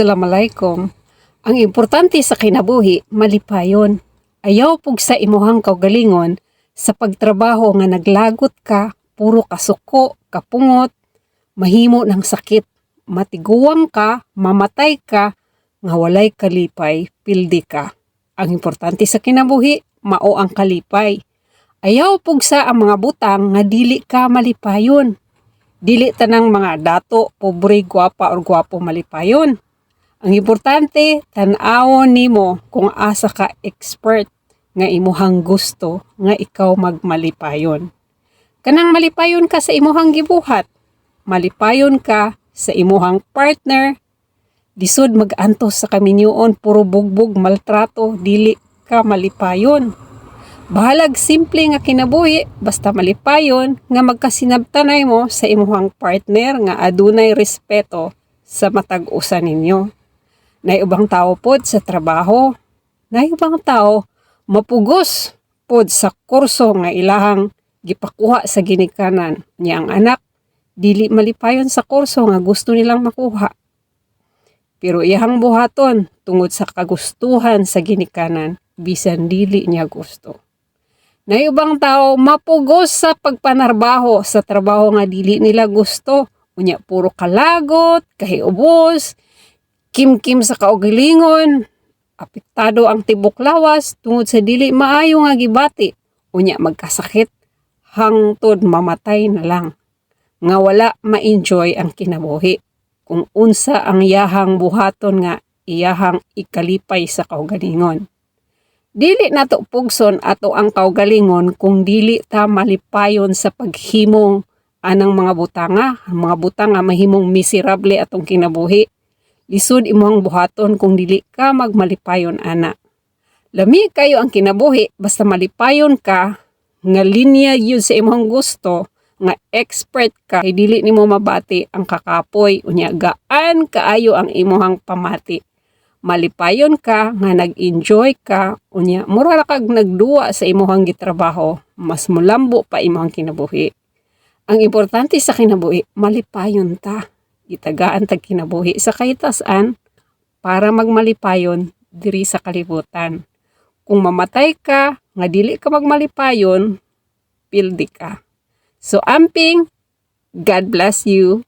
Assalamualaikum. Ang importante sa kinabuhi, malipayon. Ayaw pug sa imuhang kaugalingon sa pagtrabaho nga naglagot ka, puro kasuko, kapungot, mahimo ng sakit, matiguwang ka, mamatay ka, nga walay kalipay, pildi ka. Ang importante sa kinabuhi, mao ang kalipay. Ayaw pug sa ang mga butang nga dili ka malipayon. Dili tanang mga dato, pobre, gwapa or gwapo malipayon. Ang importante, tan-awon nimo kung asa ka expert nga imuhang gusto nga ikaw magmalipayon. Kanang malipayon ka sa imuhang gibuhat, malipayon ka sa imuhang partner, disod mag-antos sa kaminyoon, puro bugbog, maltrato, dili ka malipayon. Bahalag simple nga kinabuhi, basta malipayon nga magkasinabtanay mo sa imuhang partner nga adunay respeto sa matag-usa ninyo. Nay ubang tao pod sa trabaho, nay ubang tao mapugos pod sa kurso nga ilahang gipakuha sa ginikanan niya ang anak dili malipayon sa kurso nga gusto nilang makuha. Pero iyang buhaton tungod sa kagustuhan sa ginikanan bisan dili niya gusto. Na ubang tao mapugos sa pagpanarbaho sa trabaho nga dili nila gusto. Unya puro kalagot, kahiubos, kim-kim sa kaugalingon, apektado ang tibok lawas tungod sa dili maayo nga gibati. Unya magkasakit hangtod mamatay na lang. Nga wala ma-enjoy ang kinabuhi. Kung unsa ang iyahang buhaton nga iyahang ikalipay sa kaugalingon. Dili nato pugson ato ang kaugalingon kung dili ta malipayon sa paghimong anang mga butanga, ang mga butanga mahimong miserable atong kinabuhi. Lisod imong buhaton kung dili ka magmalipayon ana. Lami kayo ang kinabuhi basta malipayon ka nga linya yun sa imong gusto nga expert ka kay dili nimo mabati ang kakapoy. Unya gaan kaayo ang imong pamati? Malipayon ka nga nag-enjoy ka. Unya mura ra kag nagduwa sa imong gitrabaho mas mulambo pa imong kinabuhi. Ang importante sa kinabuhi malipayon ta itagaan tag kinabuhi sa kahitasan para magmalipayon diri sa kalibutan. Kung mamatay ka nga dili ka magmalipayon pildi ka. So amping God bless you